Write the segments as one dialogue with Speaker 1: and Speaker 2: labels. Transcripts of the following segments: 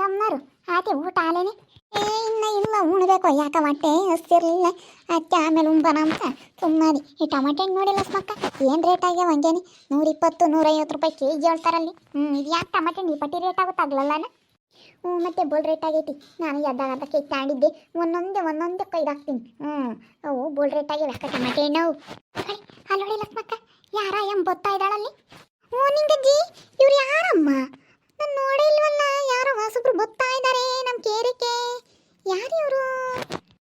Speaker 1: ಗಮ್ನರು ಆತೆ ಊಟ ಆಲೇನೆ. ಏ, ಇನ್ನ ಇಲ್ಲ ಉಣ್ಬೇಕು. ಯಾಕ ಹೊಟ್ಟೆ ಹಸ್ತಿರ್ಲಿಲ್ಲ. ಅತ್ತೆ ಆಮೇಲೆ ಉಂಬನ ಅಂತ ಸುಮ್ಮನೆ ಈ ಟಮಾಟೆ ಹಣ್ಣು ನೋಡಿಲ್ಲ ಸ್ಮಕ್ಕ ಏನು ರೇಟ್ ಆಗ್ಯಾವ ಹಂಗೇನಿ? ನೂರಿಪ್ಪತ್ತು, ನೂರೈವತ್ತು ರೂಪಾಯಿ ಕೆ ಜಿ ಹೇಳ್ತಾರಲ್ಲಿ ಹ್ಞೂ ಇದು ಯಾಕೆ ಟಮಾಟೆ ಹಣ್ಣು ರೇಟ್ ಆಗುತ್ತಾಗಲಲ್ಲ ಹ್ಞೂ, ಮತ್ತೆ ಬೋಲ್ ರೇಟ್ ಆಗೈತಿ. ನಾನು ಎದ್ದಾಗ ಅರ್ಧ ಕೈ ತಾಂಡಿದ್ದೆ ಒಂದೊಂದೇ ಒಂದೊಂದೇ ಕೈದಾಕ್ತೀನಿ ಹ್ಞೂ ಅವು ಬೋಲ್ ರೇಟ್ ಆಗ್ಯಾವ. ಯಾಕೆ ಟಮಾಟೆ ಹಣ್ಣು ಅಲ್ಲಿ ನೋಡಿ ಸ್ಮಕ್ಕ ಯಾರ ಎಂ ಬತ್ತಾ ಇದ್ದಾಳಲ್ಲಿ ಹ್ಞೂ, ನಿಂಗಜ್ಜಿ. ಇವ್ರು ಯಾರಮ್ಮ? ನಾನು ನೋಡೇ ಇಲ್ವಲ್ಲ, ಯಾರೋ ಹೊಸಬ್ರು ಇದ್ದಾರೆ ನಮ್ಮ ಕೇರಿಕೆ. ಯಾರು ಇವರು?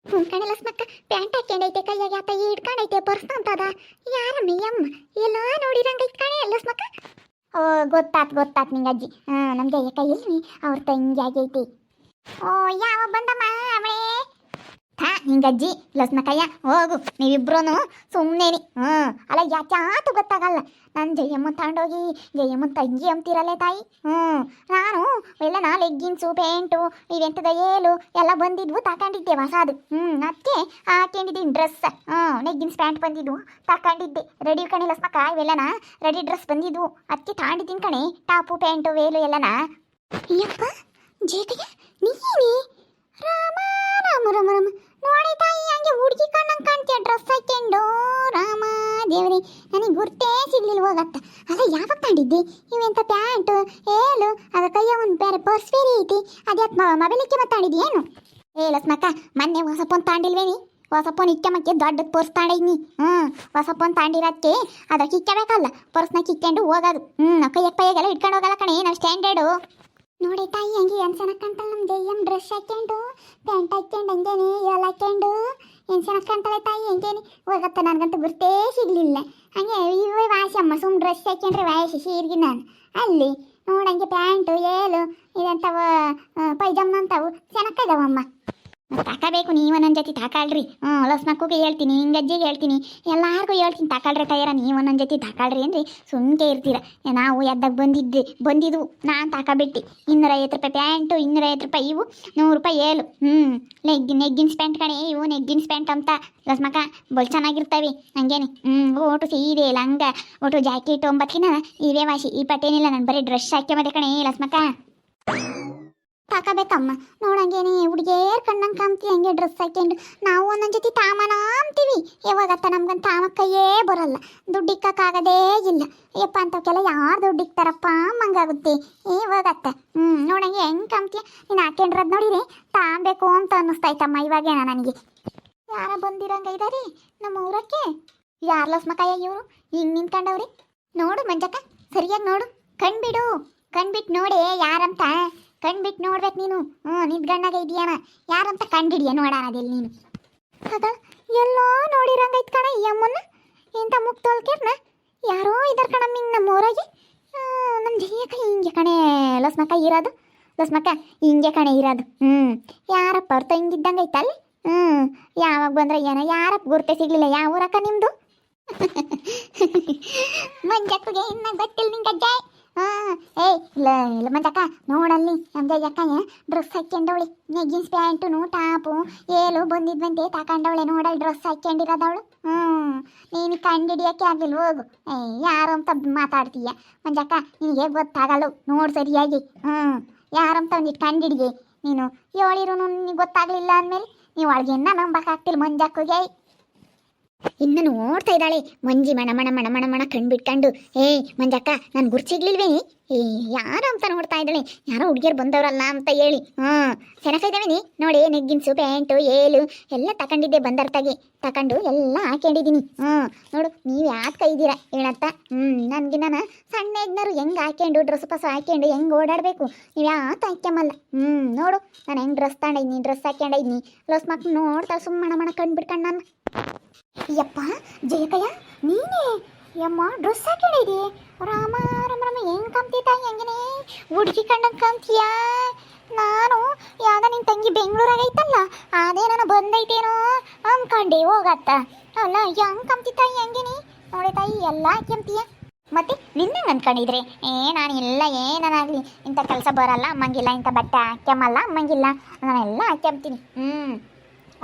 Speaker 1: ಹ್ಞೂ ಕಣೆ ಲಕ್ಷ್ಮಕ್ಕ, ಪ್ಯಾಂಟ್ ಹಾಕ್ಯಂಡೈತೆ, ಕೈಯಾಗ ಆತ ಹಿಡ್ಕೊಂಡೈತೆ ಪರ್ಸ್ ಅಂತದ ಯಾರಮ್ಮ ಈ ಅಮ್ಮ? ಎಲ್ಲ ನೋಡಿರಂಗೈತೆ ಕಣೆ ಲಕ್ಷ್ಮಕ್ಕ. ಓ, ಗೊತ್ತಾತ್ ಗೊತ್ತಾತ್ ನಿಂಗಜ್ಜಿ ಹಾಂ ನಮ್ಮ ಜಯಕ್ಕ ಇಲ್ರಿ, ಅವ್ರ ತಂಗಿ ಆಗೈತಿ ಓ, ಯಾವ ಬಂದಮ್ಮ ಅವಳೇ? ಥಾ ನಿಂಗಜ್ಜಿ ಲಸ್ಮಕಯ್ಯ ಹೋಗು ನೀವಿಬ್ರು ಸುಮ್ಮನೇನಿ ಹ್ಞೂ ಅಲ್ಲ ಯಾಚಾತು ಗೊತ್ತಾಗಲ್ಲ. ನಾನು ಜಯಮ್ಮ ತಗೊಂಡೋಗಿ ಜಯಮ್ಮ ತಂಗಿ ಅಂತೀರಲ್ಲೇ ತಾಯಿ. ಹ್ಞೂ ನಾನು ಎಲ್ಲ ನಾ ಲೆಗ್ಗಿನ್ಸು ಪ್ಯಾಂಟು ಇವೆಂತದ ಏಲು ಎಲ್ಲ ಬಂದಿದ್ವು ತಗೊಂಡಿದ್ದೆ ಹೊಸದು. ಹ್ಞೂ ಅದಕ್ಕೆ ಹಾಕೊಂಡಿದ್ದೀನಿ ಡ್ರೆಸ್ ಹ್ಞೂ ಲೆಗ್ಗಿನ್ಸ್ ಪ್ಯಾಂಟ್ ಬಂದಿದ್ವು ತಗೊಂಡಿದ್ದೆ ರೆಡಿ ಕಣೆ, ಲಸ್ಮಕ್ಕ, ಇವೆಲ್ಲನ ರೆಡಿ ಡ್ರೆಸ್ ಬಂದಿದ್ವು. ಅದಕ್ಕೆ ತಗೊಂಡಿದ್ದೀನಿ ಕಣೆ, ಟಾಪು ಪ್ಯಾಂಟು ವೇಲು ಎಲ್ಲನ. ಅಯ್ಯಪ್ಪ ಜೇಕಯ್ಯ ನೀನೇ? ರಾಮ ರಾಮ ರಾಮ ರಾಮ. ನೋಡಿ ತಾಯಿ, ಹಂಗೆ ಹುಡುಗಿ ಕಣ್ಣಂಗೆ ಕಾಣ್ತೀಯ? ಡ್ರೆಸ್ ಹಾಕ್ಕೊಂಡು ರಾಮ ದೇವ್ರಿ, ನನಗೆ ಗುರ್ತೇ ಸಿಗ್ಲಿಲ್ಲ ಹೋಗತ್ತ ಅಲ್ಲ, ಯಾವಾಗ ತಗೊಂಡಿದ್ದಿ ಇವೆಂತ ಪ್ಯಾಂಟ್? ಏಲು ಅದ ಕೈಯ ಒಂದು ಬೇರೆ ಪರ್ಸ್ ಬೇರೆ ಐತಿ. ಅದ್ಯಾಕೆ ಮೊಬೈಲಿಕ್ಕೆ ಮಾತಾಡಿದ್ದಿ ಏನು? ಏ, ಲಕ್ಷ್ಮಕ್ಕ, ಮೊನ್ನೆ ಹೊಸ ಫೋನ್ ತಾಂಡಿಲ್ವೇನಿ? ಹೊಸ ಫೋನ್ ಇಕ್ಕಮಕ್ಕೆ ದೊಡ್ಡ ಪರ್ಸ್ ತಾಂಡಿದ್ನಿ. ಹ್ಞೂ ಹೊಸ ಫೋನ್ ತಗೊಂಡಿರೋದಕ್ಕೆ ಅದಕ್ಕೆ ಇಕ್ಕಬೇಕಲ್ಲ ಪರ್ಸ್ನ ಕಿತ್ಕೊಂಡು ಹೋಗೋದು. ಹ್ಞೂ ಕೈಯಕ್ಕೆ ಪೈಯಾಗೆಲ್ಲ ಇಟ್ಕೊಂಡು ಹೋಗಲ್ಲ ಕಣೆ, ನಾವು ಸ್ಟ್ಯಾಂಡರ್ಡು ನೋಡಿ ತಾಯಿ, ಹಂಗೆ ಎನ್ಸನಕ್ಕಂತಲ್ಲ ನಮ್ಮ ಜಯ್ಯಮ್ ಡ್ರೆಸ್ ಹಾಕ್ಕೊಂಡು ಪ್ಯಾಂಟ್ ಹಾಕ್ಕೊಂಡು ಹಂಗೇನೆ ಎಲ್ಲ ಹಾಕ್ಕೊಂಡು ಕಾಣ್ತಾಳೆ ತಾಯಿ, ಹಂಗೇನೆ. ಹೋಗತ್ತ ನನಗಂತೂ ಗುರ್ತೇ ಸಿಗ್ಲಿಲ್ಲ. ಹಂಗೆ ವಾಸಿ ವಾಸಮ್ಮ ಸುಮ್ ಡ್ರೆಸ್ ಹಾಕ್ಕೊಂಡ್ರೆ ವಾಯಸಿ ಸೀರ್ಗಿ ನಾನು. ಅಲ್ಲಿ ನೋಡಂಗೆ ಪ್ಯಾಂಟು ಏಲು, ಇದಂತವ ಪೈಜಮ್ಮ ಅಂತವು ಚೆನ್ನಾಗಿದಾವಮ್ಮ ತಾಕಬೇಕು, ನೀವು ನನ್ನ ಜೊತೆ ತಾಕಾಳ್ರಿ. ಹ್ಞೂ ಲಸ್ಮಕ್ಕೂಗೆ ಹೇಳ್ತೀನಿ, ಹಿಂಗಜ್ಜಿಗೆ ಹೇಳ್ತೀನಿ. ಎಲ್ಲಾರ್ಗೂ ಹೇಳ್ತೀನಿ, ತಾಕಾಳ್ರಿ ಟೈರ ನೀವು ನನ್ನ ಜೊತೆ ತಾಕಾಳ್ರಿ ಅಂದ್ರೆ. ಸುಮ್ಕೆ ಇರ್ತೀರ. ನಾವು ಎದ್ದಾಗ ಬಂದಿದ್ದೆ, ಬಂದಿದ್ವು, ನಾನು ತಾಕಬಿಟ್ಟು. ಇನ್ನೂರೈವತ್ತು ರೂಪಾಯಿ ಪ್ಯಾಂಟು, ಇನ್ನೂರೈವತ್ತು ರೂಪಾಯಿ ಇವು, ನೂರು ರೂಪಾಯಿ ಏಳು ಹ್ಞೂ ನೆಗ್ ನೆಗ್ಗಿನ್ಸ್ ಪ್ಯಾಂಟ್ ಕಣೆ, ಇವು ನೆಗ್ಗಿನ್ಸ್ ಪ್ಯಾಂಟ್ ಅಂತ. ಲಸ್ಮಕ್ಕ, ಬಲ್ ಚೆನ್ನಾಗಿರ್ತವೆ, ಹಂಗೇನೆ. ಹ್ಞೂ ಓಟು ಸೀರೆ ಲಂಗ ಓಟು ಜಾಕೆಟ್ ಒಂಬತ್ತಿನ, ಇವೇ ವಾಸಿ. ಈ ಪಟ್ಟೇನಿಲ್ಲ, ನಾನು ಬರೀ ಡ್ರೆಸ್ ಹಾಕ್ಯಮದೆ ಕಣೆ, ಲಸ್ಮಕ್ಕ. ತಾಕಬೇಕಮ್ಮ ನೋಡಂಗೇನೆ, ಹುಡುಗಿಯರ್ ಕಣ್ಣಂಗೆ ಕಾಮ್ತಿ ಹಂಗೆ ಡ್ರೆಸ್ ಹಾಕೊಂಡು ನಾವು ಒಂದೊಂದು ಜೊತೆ ತಾಮನ ಅಂತೀವಿ. ಯಾವಾಗತ್ತ ನಮ್ಗಂತ ಕೈಯೇ ಬರಲ್ಲ. ದುಡ್ಡು ಇಕ್ಕಾಗದೇ ಇಲ್ಲ. ಯಪ್ಪ ಅಂತವಕ್ಕೆಲ್ಲ ಯಾರು ದುಡ್ಡು ಇಕ್ತಾರಪ್ಪ ಮಂಗಾಗುತ್ತೆ ಇವಾಗತ್ತ ಹ್ಞೂ ನೋಡಂಗೆ ಹೆಂಗೆ ಕಾಮ್ತೀಯ ನೀನು ಹಾಕೊಂಡ್ರದ್ ನೋಡಿರಿ, ತಾಂಬೇಕು ಅಂತ ಅನ್ನಿಸ್ತೈತಮ್ಮ ಇವಾಗೇನ ನನಗೆ. ಯಾರ ಬಂದಿರಂಗ ಇದಾರಿ? ನಮ್ಮ ಊರಕ್ಕೆ? ಯಾರ್ ಲಸ್ಮಕಾಯ ಇವರು? ಹಿಂಗೆ ನಿಂತ್ಕೊಂಡವ್ರಿ. ನೋಡು ಮಂಜಕ್ಕ, ಸರಿಯಾಗಿ ನೋಡು. ಕಣ್ಬಿಡು. ಕಣ್ಬಿಟ್ಟು ನೋಡಿ ಯಾರಂತ. ಕಣ್ಬಿಟ್ಟು ನೋಡ್ಬೇಕು ನೀನು. ಹ್ಞೂ ನಿಂತ್ಗಣ್ಣಾಗ ಇದೆಯಾನ ಯಾರಂತ ಕಂಡಿಡಿಯ ನೋಡೋಣ ಅದೆಲ್ಲಿ ನೀನು. ಅದ ಎಲ್ಲೋ ನೋಡಿರಂಗೈತ್ ಕಣ ಈ ಅಮ್ಮನ ಇಂಥ ಮುಕ್ ತೋಲ್ಕೇರ್ನ ಯಾರೋ ಇದಾರ ಕಣಮ್ಮ ಹಿಂಗೆ ನಮ್ಮ ಊರಾಗೆ. ನಮ್ಮ ಜೀಯಕ ಹಿಂಗೆ ಕಣೆ ಲಸ್ಮಕ್ಕ ಇರೋದು. ಲಸ್ಮಕ್ಕ, ಹಿಂಗೆ ಕಣೆ ಇರೋದು. ಹ್ಞೂ. ಯಾರಪ್ಪ ಅವ್ರ ಹಿಂಗಿದ್ದಂಗೆ ಐತಲ್ಲಿ ಹ್ಞೂ. ಯಾವಾಗ ಬಂದ್ರೆ ಏನೋ? ಯಾರಪ್ಪ ಗುರ್ತೆ ಸಿಗ್ಲಿಲ್ಲ? ಯಾವ ಊರಕ್ಕ ನಿಮ್ಮದು ಮಂಜಕ್ಕಗೆ ಇನ್ನ ಗೊತ್ತಿಲ್ಲ ನಿಂಗೆ ಅಜ್ಜಾಯ್ ಹಾಂ ಏಯ್, ಇಲ್ಲ ಇಲ್ಲ ಮಂಜಕ್ಕ ನೋಡಲ್ಲಿ ನಮ್ಮ ಜಕ್ಕಯ್ಯ ಡ್ರೆಸ್ ಹಾಕ್ಕೊಂಡವಳಿ ನೆಗ್ಗಿನ್ಸ್ ಪ್ಯಾಂಟು ಟಾಪು, ಏಲು ಬಂದಿದ್ವಂತೆ ತಗೊಂಡವಳೆ ನೋಡಲ್ಲಿ ಡ್ರೆಸ್ ಹಾಕ್ಕೊಂಡಿರೋದವಳು ಹ್ಞೂ. ನೀನು ಕಂಡಿಡಿಯೋಕ್ಕೆ ಆಗಿಲ್ಲ ಹೋಗು. ಏಯ್, ಯಾರು ಅಂತ ಮಾತಾಡ್ತೀಯ? ಮಂಜಕ್ಕ ನಿನಗೆ ಗೊತ್ತಾಗಲ್ಲ ನೋಡು ಸರಿಯಾಗಿ. ಹ್ಞೂ. ಯಾರಂತ ಒಂದಿಟ್ಟು ಕಂಡಿಡಿಗೆ. ನೀನು ಹೇಳಿರು ನಿನಗೆ ಗೊತ್ತಾಗಲಿಲ್ಲ ಅಂದಮೇಲೆ, ನೀವು ಒಳಗೆನ್ನ ನಂಬಕ್ಕಾಗ್ತಿಲ್ಲ ಮಂಜಕ್ಕಗೆ ಇನ್ನು ನೋಡ್ತಾ ಇದ್ದಾಳೆ. ಮಂಜಿ ಮಣ ಮಣ ಮಣ ಮಣ ಮಣ ಕಣ್ಬಿಟ್ಕೊಂಡು ಏಯ್ ಮಂಜಕ್ಕ, ನಾನು ಗುರ್ಚಿಗ್ಲಿಲ್ವೇ ಏ, ಯಾರು ಅಂತ ನೋಡ್ತಾ ಇದ್ದಾಳೆ. ಯಾರೋ ಹುಡುಗಿಯರು ಬಂದವರಲ್ಲ ಅಂತ ಹೇಳಿ. ಹಾಂ ಚೆನ್ನಾಗಿದ್ದಾವೇನಿ ನೋಡಿ, ನೆಗ್ಗಿನ್ಸು, ಪ್ಯಾಂಟು, ಏಲು, ಎಲ್ಲ ತಗೊಂಡಿದ್ದೆ ಬಂದರ್ತಾಗಿ. ತಗೊಂಡು ಎಲ್ಲ ಹಾಕೊಂಡಿದ್ದೀನಿ ಹ್ಞೂ, ನೋಡು, ನೀವು ಯಾಕೆ ಕೈದೀರ, ಹೇಳತ್ತ? ಹ್ಞೂ ನನಗೆ ನಾನು ಸಣ್ಣ ಯಜ್ಞರು ಹೆಂಗೆ ಹಾಕೊಂಡು ಡ್ರೆಸ್ ಪಸ್ ಹಾಕೊಂಡು ಹೆಂಗೆ ಓಡಾಡಬೇಕು? ನೀವು ಯಾಕೆ ಹಾಕ್ಯಮಲ್ಲ ಹ್ಞೂ, ನೋಡು, ನಾನು ಹೆಂಗೆ ಡ್ರೆಸ್ ತಗೊಂಡಿದ್ದೀನಿ ಡ್ರೆಸ್ ಹಾಕ್ಯಂಡಿದ್ದೀನಿ ಲೋಸ್ ಮಕ್ಳು ನೋಡ್ತಾ ಸುಮ್ಮನೆ ಮಣ ಮಣ ಕಂಡ್ಬಿಟ್ಕೊಂಡು ನಾನು. ಯಪ್ಪ, ಜಯಕಯ್ಯ, ನೀನೇ? ಯಮ್ಮ ಡ್ರೆಸ್ ಹಾಕೊಂಡಿದಿ ರಾಮ ರಾಮ ರಾಮ, ಹೆಂಗೆ ಕಂತೀತ ಹೆಂಗನೇ? ಹುಡುಗಿ ಕಂಡಂಗೆ ಕಂತೀಯ ನಾನು ಯಾವ್ದ ನಿನ್ನ ತಂಗಿ ಬೆಂಗಳೂರಾಗ ಐತಲ್ಲ, ಅದೇ ನಾನು ಬಂದೈತೇನೋ ಅನ್ಕಂಡೆ ಹೋಗತ್ತ. ಅಲ್ಲ, ಹೆಂಗ್ ಕಂತೀತ ಹೆಂಗಿನಿ? ನೋಡಿ ತಾಯಿ, ಎಲ್ಲ ಕೆಂಪ್ತೀಯ ಮತ್ತೆ, ನಿನ್ನೆ ಅನ್ಕೊಂಡಿದ್ರೆ ಏ ನಾನು ಇಲ್ಲ ಏನಾಗಲಿ ಇಂಥ ಕೆಲಸ ಬರಲ್ಲ, ಅಮ್ಮಂಗಿಲ್ಲ, ಇಂಥ ಬಟ್ಟೆ ಹಾಕ್ಯಮಲ್ಲ ಅಮ್ಮಂಗಿಲ್ಲ. ನಾನೆಲ್ಲ ಹಾಕ್ಯಂತೀನಿ. ಹ್ಞೂ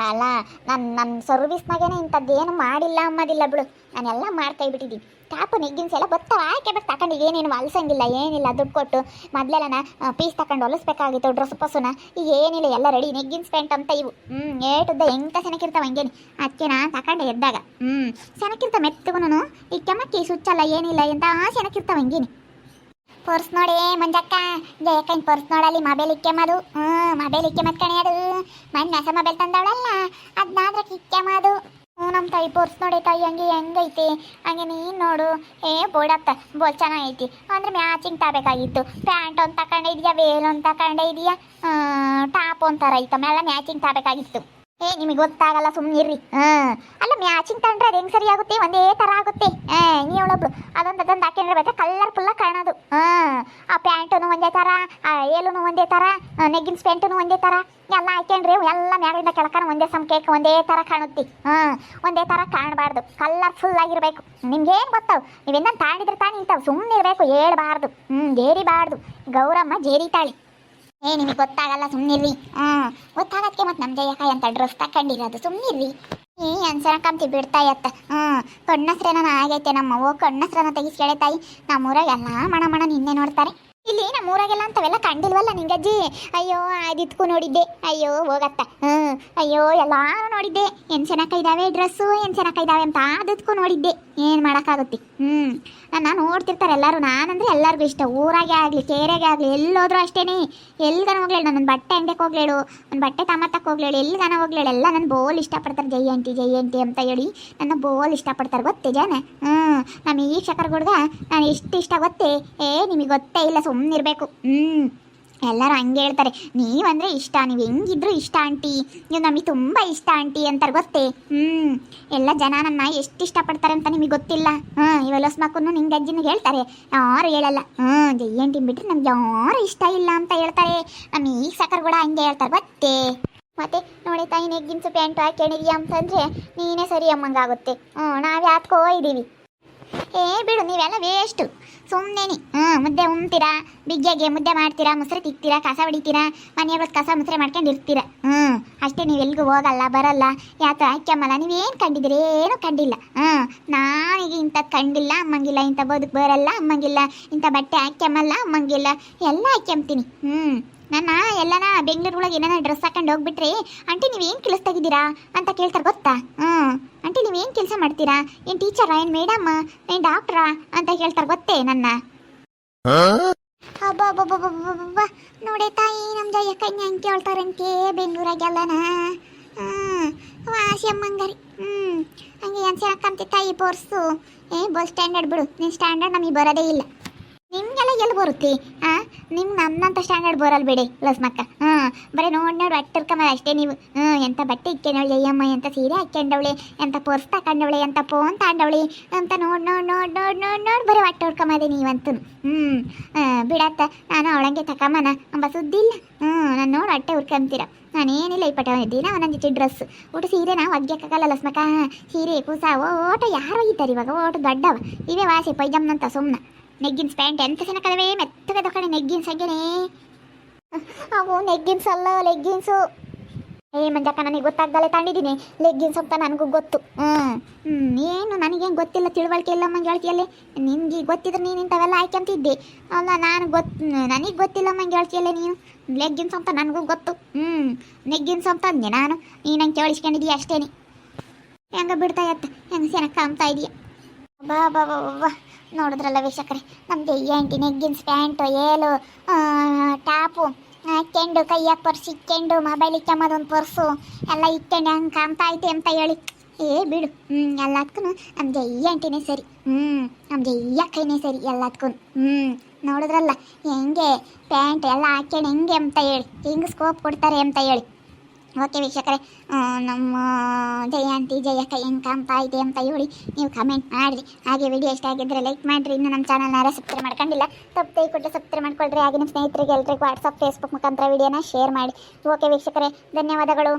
Speaker 1: ಅಲ್ಲ ನನ್ನ ನನ್ನ ಸರ್ವಿಸ್ನಾಗೇನೆ ಇಂಥದ್ದೇನು ಮಾಡಿಲ್ಲ ಅಮ್ಮದಿಲ್ಲ ಬಿಡು. ನಾನೆಲ್ಲ ಮಾಡ್ತಾ ಬಿಟ್ಟಿದ್ದೀನಿ ಟಾಪು ನೆಗ್ಗಿನ್ಸ್ ಎಲ್ಲ ಬರ್ತಾವ ಆಯ್ಕೆ ಬಟ್ ತಗೊಂಡು ಏನೇನು ಹೊಲಸಂಗಿಲ್ಲ ಏನಿಲ್ಲ, ದುಡ್ಡು ಕೊಟ್ಟು. ಮೊದಲೆಲ್ಲ ಪೀಸ್ ತಗೊಂಡು ಹೊಲಿಸ್ಬೇಕಾಗಿತ್ತು ಡ್ರೆಸ್ ಪಸುನ ಈಗ ಏನಿಲ್ಲ, ಎಲ್ಲ ರೆಡಿ ನೆಗ್ಗಿನ್ಸ್ ಪ್ಯಾಂಟ್ ಅಂತ ಇವು. ಹ್ಞೂ ಏಟುದ್ದ ಎಂತ ಸೆನಕಿರ್ತಾವ ಹಂಗೇನಿ. ಅದಕ್ಕೆ ನಾ ತಗೊಂಡೆ ಎದ್ದಾಗ. ಹ್ಞೂ ಸೆನಕಿರ್ತ ಮೆತ್ತಗುನು ಈ ಕೆಮ್ಮಕ್ಕಿ ಸುಚ್ಚಲ್ಲ, ಏನಿಲ್ಲ ಎಂತ ಸೆನಕಿರ್ತಾವ ಹಂಗೇನಿ. ಪರ್ಸ್ ನೋಡಿ, ಮಂಜಕ್ಕ. ಜಯಕ್ಕನ್ ಪರ್ಸ್ ನೋಡಲ್ಲಿ, ಮೊಬೈಲ್ ಇಕ್ಕೆಮದು. ಹ್ಞೂ, ಮೊಬೈಲ್ ಇಕ್ಕೆಮದ್ ಕಣೆ ಅದು. ಮೊನ್ನೆ ಹೊಸ ಮೊಬೈಲ್ ತಂದವಳಲ್ಲ. ಅದನ್ನಾದ್ರೆ ಇಕ್ಕೆಮದು. ಹ್ಞೂ ನಮ್ಮ ತಾಯಿ ಪರ್ಸ್ ನೋಡಿ, ತಾಯಿ ಹಂಗೆ ಹೆಂಗೈತಿ. ಹಂಗೆ ನೀನು ನೋಡು. ಏ ಬೋಡಪ್ಪ ಬೋಲ್ ಚೆನ್ನಾಗೈತಿ. ಅಂದ್ರೆ ಮ್ಯಾಚಿಂಗ್ ತಗೋಬೇಕಾಗಿತ್ತು. ಪ್ಯಾಂಟ್ ಒಂದು ತಗೊಂಡಿದ್ಯಾ, ವೇಲ್ ಒಂದು ತಗೊಂಡಿದ್ಯಾ? ಟಾಪ್ ಒಂಥರ ಐತ ಮೇಲೆ ಮ್ಯಾಚಿಂಗ್ ತಗೋಬೇಕಾಗಿತ್ತು. ಏ, ನಿಮಗೆ ಗೊತ್ತಾಗಲ್ಲ ಸುಮ್ಮನಿರ್ರಿ ಹಾಂ. ಅಲ್ಲ, ಮ್ಯಾಚಿಂಗ್ ತಂದ್ರೆ ಅದು ಹೆಂಗೆ ಸರಿ ಆಗುತ್ತೆ? ಒಂದೇ ಥರ ಆಗುತ್ತೆ. ಹಾಂ ನೀವಳೊಬ್ಳು ಅದೊಂದು ಅದೊಂದು ಹಾಕೊಂಡ್ರೆ ಬೇಕಾ ಕಲರ್ಫುಲ್ಲಾಗಿ ಕಾಣೋದು. ಹಾಂ. ಆ ಪ್ಯಾಂಟೂ ಒಂದೇ ಥರ ಆ ಏಲೂ ಒಂದೇ ಥರ ನೆಗ್ಗಿನ್ಸ್ ಪ್ಯಾಂಟೂ ಒಂದೇ ಥರ ಎಲ್ಲ ಹಾಕೊಂಡ್ರೆ ಎಲ್ಲ ಮ್ಯಾಲಿಂದ ಕೆಳಕನ ಒಂದೇ ಸಮಕೇಕ್ ಒಂದೇ ಥರ ಕಾಣುತ್ತೆ. ಹಾಂ, ಒಂದೇ ಥರ ಕಾಣಬಾರ್ದು. ಕಲರ್ಫುಲ್ ಆಗಿರ್ಬೇಕು. ನಿಮ್ಗೆ ಏನು ಗೊತ್ತಾವು ನೀವೆಂದ ತಾಣಿದ್ರೆ ತಾನೇ ಇಂಥವು ಸುಮ್ಮನೆ ಇರಬೇಕು, ಹೇಳ್ಬಾರ್ದು. ಹ್ಞೂ ಜೇರಿಬಾರ್ದು. ಗೌರಮ್ಮ ಜೇರಿತಾಳಿ. ಏ, ನಿಮಗೆ ಗೊತ್ತಾಗಲ್ಲ ಸುಮ್ಮನಿರ್ರಿ ಆ ಗೊತ್ತಾಗಕ್ಕೆ ಮತ್ತೆ ನಮ್ಮ ಜಯಕಾಯಿ ಅಂತ ಡ್ರೆಸ್ ತಕೊಂಡಿರೋದು ಸುಮ್ಮನಿರ್ರಿ ಏ, ಅನ್ಸರ ಕಂತಿ ಬಿಡ್ತಾ ಇತ್ತ. ಹ್ಞೂ, ಕಣ್ಣಸ್ರೇನ ಆಗೈತೆ ನಮ್ಮ ಅವ್ವ ಕಣ್ಣಸ್ರನ ತೆಗಿಸ್ಕೇಳೆ ತಾಯಿ. ನಮ್ಮೂರಾಗ ಎಲ್ಲ ಮಣ ಮಣ ನಿನ್ನೆ ನೋಡ್ತಾರೆ. ಇಲ್ಲಿ ನಮ್ಮ ಊರಾಗೆಲ್ಲ ಅಂತವೆಲ್ಲ ಕಂಡಿಲ್ವಲ್ಲ ನಿಂಗಜ್ಜಿ? ಅಯ್ಯೋ ಅದಿತ್ಕು ನೋಡಿದ್ದೆ. ಅಯ್ಯೋ, ಹೋಗತ್ತ. ಹ್ಞೂ ಅಯ್ಯೋ ಎಲ್ಲಾರು ನೋಡಿದ್ದೆ. ಏನು ಚೆನ್ನಾಗಿ ಇದ್ದಾವೆ ಡ್ರೆಸ್ಸು ಏನು ಇದ್ದಾವೆ ಅಂತ ಅದಕ್ಕೂ ನೋಡಿದ್ದೆ. ಏನು ಮಾಡೋಕ್ಕಾಗುತ್ತೆ? ಹ್ಞೂ ನನ್ನ ನೋಡ್ತಿರ್ತಾರೆ ಎಲ್ಲರೂ. ನಾನಂದರೆ ಎಲ್ಲರಿಗೂ ಇಷ್ಟ. ಊರಾಗೆ ಆಗಲಿ, ಕೇರೆಗೆ ಆಗಲಿ, ಎಲ್ಲೋದ್ರೂ ಅಷ್ಟೇನೆ. ಎಲ್ಗನ ಹೋಗ್ಲೇಳು? ನನ್ನ ಬಟ್ಟೆ ಅಂಗಡಿಗೆ ಹೋಗ್ಲೇಳು. ಒಂದು ಬಟ್ಟೆ ತಮ್ಮತ್ತಕ್ಕೆ ಹೋಗ್ಲೇಳು. ಎಲ್ಗನ ಹೋಗ್ಲೇಳು? ಎಲ್ಲ ನನ್ನ ಬೋಲ್ ಇಷ್ಟಪಡ್ತಾರೆ. ಜಯಂತಿ ಜಯಂತಿ ಅಂತ ಹೇಳಿ ನನ್ನ ಬೋಲ್ ಇಷ್ಟಪಡ್ತಾರೆ. ಗೊತ್ತೇ ಜನ? ಹ್ಞೂ ನಮ್ಮ ಈ ಹುಡ್ಗ ನಾನು ಎಷ್ಟು ಇಷ್ಟ ಗೊತ್ತೇ? ಏ, ನಿಮಗೆ ಗೊತ್ತೇ ಇಲ್ಲ ಸುಮ್ಮನಿರ್ಬೇಕು ಹ್ಞೂ ಎಲ್ಲರೂ ಹಂಗೆ ಹೇಳ್ತಾರೆ. ನೀವಂದ್ರೆ ಇಷ್ಟ, ನೀವು ಹೆಂಗಿದ್ರು ಇಷ್ಟ ಆಂಟಿ. ನೀವು ನಮಗೆ ತುಂಬ ಇಷ್ಟ ಆಂಟಿ ಅಂತಾರೆ ಗೊತ್ತೇ? ಹ್ಞೂ ಎಲ್ಲ ಜನ ನನ್ನ ಎಷ್ಟು ಇಷ್ಟಪಡ್ತಾರೆ ಅಂತ ನಿಮಗೆ ಗೊತ್ತಿಲ್ಲ. ಹ್ಞೂ ಇವೆಲ್ಲ ಮಕ್ಕಳು ನಿಂಗೆ ಅಜ್ಜಿನ ಹೇಳ್ತಾರೆ. ಯಾರು ಹೇಳಲ್ಲ. ಹ್ಞೂ ಆಂಟಿ ಬಿಟ್ಟರೆ ನಮ್ಗೆ ಯಾರು ಇಷ್ಟ ಇಲ್ಲ ಅಂತ ಹೇಳ್ತಾರೆ. ನಮ್ಮ ಈ ಸಕರ್ ಕೂಡ ಹಂಗೆ ಹೇಳ್ತಾರೆ ಗೊತ್ತೇ? ಮತ್ತೆ ನೋಡಿ ತಾಯಿ ನೆಗ್ಗಿನ್ಸು ಪ್ಯಾಂಟು ಹಾಕೊಂಡಿದ್ಯಾ ಅಂತಂದ್ರೆ ನೀನೇ ಸರಿ ಅಮ್ಮಂಗಾಗುತ್ತೆ. ಹ್ಞೂ ನಾವು ಯಾತ್ಕೋ ಇದ್ದೀವಿ ಏ, ಬಿಡು, ನೀವೆಲ್ಲ ವೇಸ್ಟು ಸುಮ್ಮನೆ ಹ್ಞೂ ಮುದ್ದೆ ಉಣ್ತೀರಾ? ಬಿಗ್ಗೆಗೆ ಮುದ್ದೆ ಮಾಡ್ತೀರಾ? ಮೊಸರು ತಿಕ್ತೀರಾ? ಕಸ ಹೊಡಿತೀರಾ ಮನೆಯಾಗ ಕಸ ಮೊಸರೆ ಮಾಡ್ಕೊಂಡು ಇರ್ತೀರಾ ಹ್ಞೂ ಅಷ್ಟೇ ನೀವು ಎಲ್ಗೂ ಹೋಗಲ್ಲ, ಬರಲ್ಲ. ಯಾತ ಹಾಕ್ಯಮ್ಮಲ್ಲ ನೀವೇನು ಕಂಡಿದ್ದೀರಿ? ಏನೂ ಕಂಡಿಲ್ಲ. ಹ್ಞೂ ನಾನೀಗ ಇಂಥದ್ದು ಕಂಡಿಲ್ಲ, ಅಮ್ಮಂಗಿಲ್ಲ. ಇಂಥ ಬದುಕು ಬರಲ್ಲ, ಅಮ್ಮಂಗಿಲ್ಲ. ಇಂಥ ಬಟ್ಟೆ ಹಾಕ್ಯಮ್ಮಲ್ಲ ಅಮ್ಮಂಗಿಲ್ಲ. ಎಲ್ಲ ಹಾಕ್ಯಂತೀನಿ ಹ್ಞೂ ನನ್ನ ಎಲ್ಲನ ಬೆಂಗಳೂರೊಳಗೆ ಏನಾರ ಡ್ರೆಸ್ ಹಾಕೊಂಡು ಹೋಗ್ಬಿಟ್ರಿ ಆಂಟಿ ನೀವೇನು ಕೆಲಸ ತೆಗಿದ್ದೀರಾ ಅಂತ ಕೇಳ್ತಾರೆ ಗೊತ್ತಾ? ಹ್ಞೂ ಆಂಟಿ ನೀವೇನು ಕೆಲಸ ಮಾಡ್ತೀರಾ? ಏನು ಟೀಚರಾ ಏನು ಮೇಡಮ್ಮ ಏನು ಡಾಕ್ಟ್ರಾ ಅಂತ ಕೇಳ್ತಾರೆ ಗೊತ್ತೇ ನನ್ನ. ಅಬ್ಬಬ್ಬಬ್ಬಬ್ಬಬ್ಬಬ್ಬ ನೋಡಿ ತಾಯಿ ನಮ್ಮ ಜಯ ಕೈನ ಹೆಂಗೆ ಕೇಳ್ತಾರಂತೆ ಬೆಂಗಳೂರಾಗೆಲ್ಲನ ಹ್ಞೂ ವಾಸಿ ಅಮ್ಮಂಗರಿ ಹ್ಞೂ ಹಂಗೆ ಏನು ಹಾಕಂತೆ ತಾಯಿ ಪೋರ್ಸು. ಏ ಬಸ್ ಸ್ಟ್ಯಾಂಡರ್ಡ್ ಬಿಡು. ನಿನ್ನ ಸ್ಟ್ಯಾಂಡರ್ಡ್ ನಮಗೆ ಬರೋದೇ ಇಲ್ಲ. ನಿಮಗೆಲ್ಲ ಎಲ್ಲಿ ಬರುತ್ತೆ? ಹಾಂ ನಿಮ್ ನನ್ನಂತ ಸ್ಟ್ಯಾಂಡರ್ಡ್ ಬರಲ್ಲ ಬಿಡಿ ಲಸ್ಮಕ್ಕ ಹ್ಞೂ ಬರೀ ನೋಡಿ ನೋಡಿ ಅಟ್ಟಿರ್ಕಮ್ಮ ಅಷ್ಟೇ ನೀವು. ಹ್ಞೂ ಎಂಥ ಬಟ್ಟೆ ಇಕ್ಕೊಂಡವಳೆ ಅಯ್ಯಮ್ಮ ಎಂಥ ಸೀರೆ ಹಾಕ್ಕೊಂಡವಳೆ ಎಂಥ ಪರ್ಸ್ ತಗೊಂಡವಳೆ ಎಂಥ ಫೋನ್ ತಗೊಂಡವಳೆ ಅಂತ ನೋಡಿ ನೋಡಿ ನೋಡಿ ನೋಡಿ ನೋಡಿ ನೋಡಿ ಬರೀ ಹೊಟ್ಟೆ ಹೊಡ್ಕೊಂಬದೆ ನೀವಂತೂ. ಹ್ಞೂ ಬಿಡತ್ತ, ನಾನು ಅವಳಂಗೆ ತಕಮನ ಅಂಬ ಸುದ್ದಿ ಇಲ್ಲ. ಹ್ಞೂ ನಾನು ನೋಡಿ ಹೊಟ್ಟೆ ಹುರ್ಕೊಂತೀರ ನಾನೇನಿಲ್ಲ ಈ ಪಟ ದಿನ ಒಂದೊಂದು ಜೊತೆ ಡ್ರೆಸ್ ಊಟ ಸೀರೆ ನಾವು ಲಸ್ಮಕ್ಕ ಸೀರೆ ಕೂಸ ಓಟ ಯಾರು ಒಯ್ತಾರೆ ಇವಾಗ, ಓಟ ದೊಡ್ಡವ. ಇವೇ ವಾಸಿ ಪೈಜಮ್ನಂತ ಸುಮ್ಮನೆ ನೆಗ್ಗಿನ್ಸ್ ಪ್ಯಾಂಟ್ ಎಂತ ಚೆನ್ನಾಗದವೆ ಮೆತ್ತಗೆ ತಗೊಂಡೆ ನೆಗ್ಗಿನ್ಸ್ ಹಂಗೇನೆ ಅವು ನೆಗ್ಗಿನ್ಸ್ ಅಲ್ಲ ಲೆಗ್ಗಿನ್ಸು. ಏ ಮಂಜಕ್ಕ ನನಗೆ ಗೊತ್ತಾಗ್ದಲೆ ತಂಡಿದ್ದೀನಿ ಲೆಗ್ಗಿನ್ಸ್ ಅಂತ ನನಗೂ ಗೊತ್ತು. ಹ್ಞೂ ಏನು ನನಗೇನು ಗೊತ್ತಿಲ್ಲ ತಿಳುವಳಿಕೆ ಇಲ್ಲ ಮಂಗೆ ಹೇಳ್ತಿಯಲ್ಲೇ. ನಿನ್ಗೆ ಗೊತ್ತಿದ್ರೆ ನೀನು ಇಂಥವೆಲ್ಲ ಆಯ್ಕೊಂತಿದ್ದೆ ಅಲ್ಲ ನಾನು ಗೊತ್ತು ನನಗೆ ಗೊತ್ತಿಲ್ಲ ಮಂಗೆ ಹೇಳ್ತಿಯಲ್ಲೇ ನೀನು. ಲೆಗ್ಗಿನ್ಸ್ ಅಂತ ನನಗೂ ಗೊತ್ತು. ಹ್ಞೂ ನೆಗ್ಗಿನ್ಸ್ ಅಂತ ಅಂದೆ ನಾನು. ನೀನು ನಂಗೆ ಕೇಳಿಸ್ಕೊಂಡಿದ್ದೀಯ ಅಷ್ಟೇನೆ. ಹೆಂಗೆ ಬಿಡ್ತಾ ಇತ್ತ ಹೆಂಗೆ ಸೆನಕ್ಕ ಕಾಮ್ತಾ ಇದೀಯ? ಬಾ ಬಾ ಬಾ, ಬಾ. ನೋಡಿದ್ರಲ್ಲ ವೀಕ್ಷಕರೇ ನಮ್ದು ಎಂಟಿ ನೆಗ್ಗಿನ್ಸ್ ಪ್ಯಾಂಟು ಏಲು ಟಾಪು ಹಾಕ್ಕೊಂಡು ಕೈಯಾಗ ಪರ್ಸ್ ಇಕ್ಕೊಂಡು ಮೊಬೈಲ್ ಇಕ್ಕಮ್ಮದೊಂದು ಪರ್ಸು, ಎಲ್ಲ ಇಕ್ಕೊಂಡು ಹಂಗೆ ಕಾಣ್ತಾ ಐತೆ ಅಂತ ಹೇಳಿ. ಏ, ಬಿಡು. ಹ್ಞೂ ಎಲ್ಲದಕ್ಕೂ ನಮ್ಮ ಜಯ್ಯಂಟಿನೇ ಸರಿ. ಹ್ಞೂ ನಮ್ಮ ಜಯ್ಯಕ್ಕೈನೇ ಸರಿ ಎಲ್ಲದಕ್ಕೂ ಹ್ಞೂ ನೋಡಿದ್ರಲ್ಲ, ಹೆಂಗೆ ಪ್ಯಾಂಟ್ ಎಲ್ಲ ಹಾಕ್ಯಂಡು ಹೆಂಗೆ ಅಂತ ಹೇಳಿ, ಹೆಂಗೆ ಸ್ಕೋಪ್ ಕೊಡ್ತಾರೆ ಅಂತ ಹೇಳಿ. ಓಕೆ ವೀಕ್ಷಕರೇ ನಮ್ಮ ಜಯಂತಿ ಜಯಕ್ಕ ಹೆಂಗೆ ಕಾಣ್ತಾ ಇದೆ ಅಂತ ಹೇಳಿ ನೀವು ಕಮೆಂಟ್ ಮಾಡಿರಿ. ಹಾಗೆ ವಿಡಿಯೋ ಇಷ್ಟ ಆಗಿದ್ರೆ ಲೈಕ್ ಮಾಡಿರಿ. ಇನ್ನು ನಮ್ಮ ಚಾನಲ್ನಾರ ಸಬ್ಸ್ಕ್ರೈಬ್ ಮಾಡ್ಕೊಂಡಿಲ್ಲ, ತಪ್ಪು ಕೊಟ್ಟು ಸಬ್ಸ್ಕ್ರೈಬ್ ಮಾಡ್ಕೊಳ್ರಿ. ಹಾಗೆ ನಿಮ್ಮ ಸ್ನೇಹಿತರಿಗೆ, ಎಲ್ರಿಗೂ ವಾಟ್ಸಪ್ ಫೇಸ್ಬುಕ್ ಮುಖಾಂತರ ವಿಡಿಯೋನ ಶೇರ್ ಮಾಡಿ. ಓಕೆ ವೀಕ್ಷಕರೇ, ಧನ್ಯವಾದಗಳು.